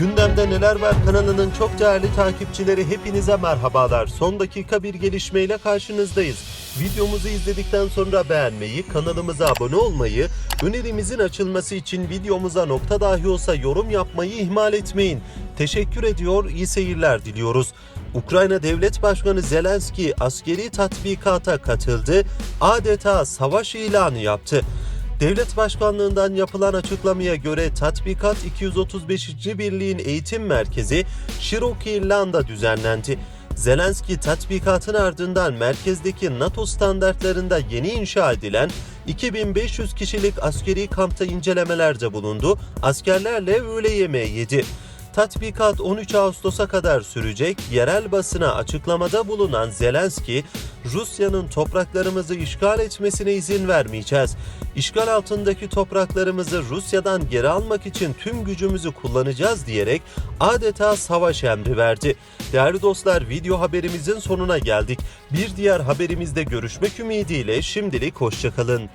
Gündemde Neler Var kanalının çok değerli takipçileri hepinize merhabalar. Son dakika bir gelişmeyle karşınızdayız. Videomuzu izledikten sonra beğenmeyi, kanalımıza abone olmayı, önerimizin açılması için videomuza nokta dahi olsa yorum yapmayı ihmal etmeyin. Teşekkür ediyor, iyi seyirler diliyoruz. Ukrayna Devlet Başkanı Zelenski askeri tatbikata katıldı, adeta savaş ilanı yaptı. Devlet Başkanlığından yapılan açıklamaya göre tatbikat 235. Birliğin eğitim merkezi Şiroki İrlanda düzenlendi. Zelenski tatbikatın ardından merkezdeki NATO standartlarında yeni inşa edilen 2500 kişilik askeri kampta incelemelerde bulundu. Askerlerle öğle yemeği yedi. Tatbikat 13 Ağustos'a kadar sürecek. Yerel basına açıklamada bulunan Zelenski, Rusya'nın topraklarımızı işgal etmesine izin vermeyeceğiz. İşgal altındaki topraklarımızı Rusya'dan geri almak için tüm gücümüzü kullanacağız diyerek adeta savaş emri verdi. Değerli dostlar video haberimizin sonuna geldik. Bir diğer haberimizde görüşmek ümidiyle şimdilik hoşçakalın.